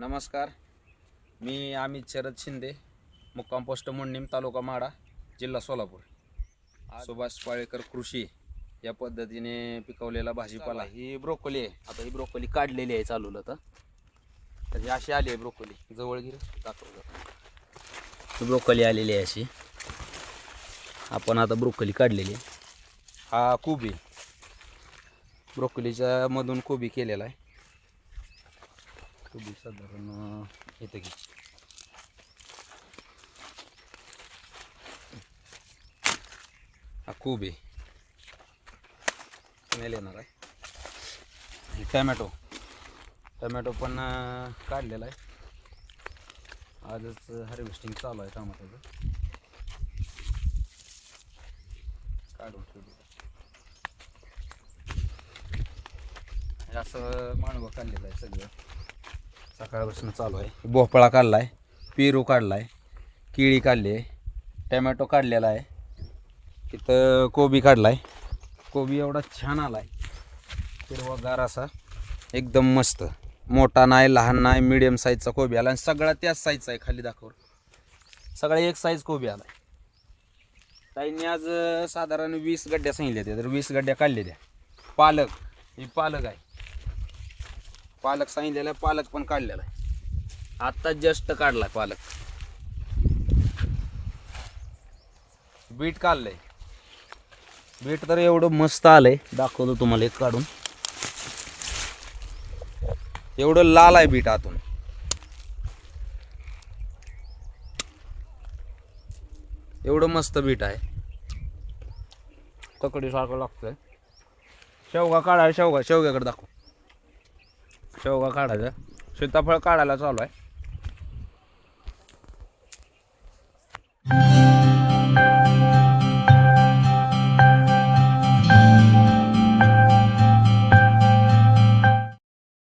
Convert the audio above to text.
नमस्कार. मी अमित शरद शिंदे मुक्काम पोस्ट मुंडीम तालुका माडा जिल्हा सोलापूर. सुभाष पाळेकर कृषी या पद्धतीने पिकवलेला भाजीपाला. ही ब्रोकोली आहे. आता ही ब्रोकोली काढलेली आहे चालवलं तर. तर ही अशी आली आहे ब्रोकोली. जवळ गिर दाखव ब्रोकोली आलेली आहे अशी. आपण आता ब्रोकोली काढलेली आहे. हा कोबी. ब्रोकोलीच्या मधून कोबी केलेला आहे. कोबी साधारण येतं की हा कोबी नाही येणार आहे. हे टमॅटो. पण काढलेला आहे. आजच हार्वेस्टिंग चालू आहे टमाट्याचं काढून ठेवलं असं माणवं काढलेलं आहे सगळं. सकाळपासून चालू आहे. भोपळा काढला आहे पेरू काढला आहे केळी काढली आहे टमॅटो काढलेला आहे तिथं कोबी काढला आहे कोबी एवढा छान आला आहे हिरवागार असा एकदम मस्त. मोठा नाही लहान नाही मिडियम साईजचा कोबी आला आणि सगळा त्याच साईजचा आहे खाली दाखवून सगळा एक साईज कोबी आला आहे ताईंनी आज साधारण वीस गड्ड्या सांगितल्या त्या. तर वीस गड्ड्या काढल्या त्या. पालक ही पालक आहे. पालक सांगितलेला आहे पालक पण काढलेला आहे. आत्ता जस्ट काढलाय पालक. बीट काढलंय. बीट तर एवढं मस्त आलंय. दाखवतो तुम्हाला एक काढून. एवढं लाल आहे बीट आतून. एवढं मस्त बीट आहे. तकडी सारखं लागतंय. शेवगा काढाय शेवगा शेवग्याकडे दाखव. शेवगा काढायचा. सीताफळ काढायला चालू आहे.